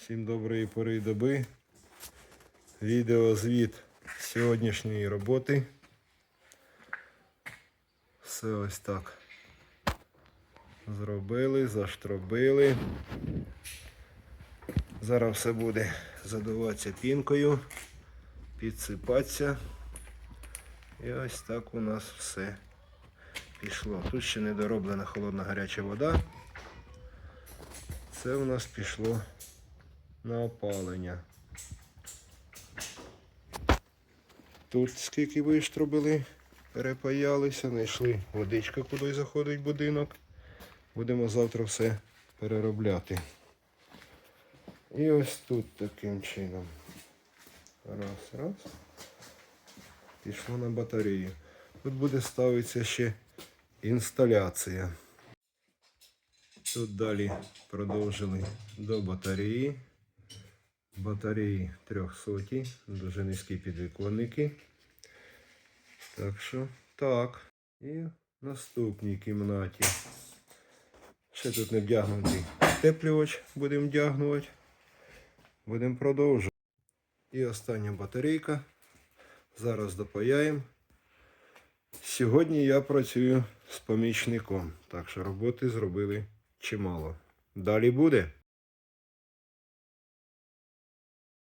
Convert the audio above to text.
Всім доброї пори доби. Відеозвіт сьогоднішньої роботи. Все ось так. Зробили, заштробили. Зараз все буде задуватися пінкою, підсипатися. І ось так у нас все пішло. Тут ще не дороблена холодна гаряча вода. Це у нас пішло на опалення. Тут скільки виштробили, перепаялися, знайшли водичка, куди заходить будинок. Будемо завтра все переробляти. І ось тут таким чином. Раз, раз. Пішло на батарею. Тут буде ставитися ще інсталяція. Тут далі продовжили до батареї. Батареї 300, дуже низькі підвіконники. Так що так. І в наступній кімнаті. Ще тут не вдягнутий теплювач, будемо вдягнувати. Будемо продовжувати. І остання батарейка. Зараз допаяємо. Сьогодні я працюю з помічником, так що роботи зробили чимало. Далі буде.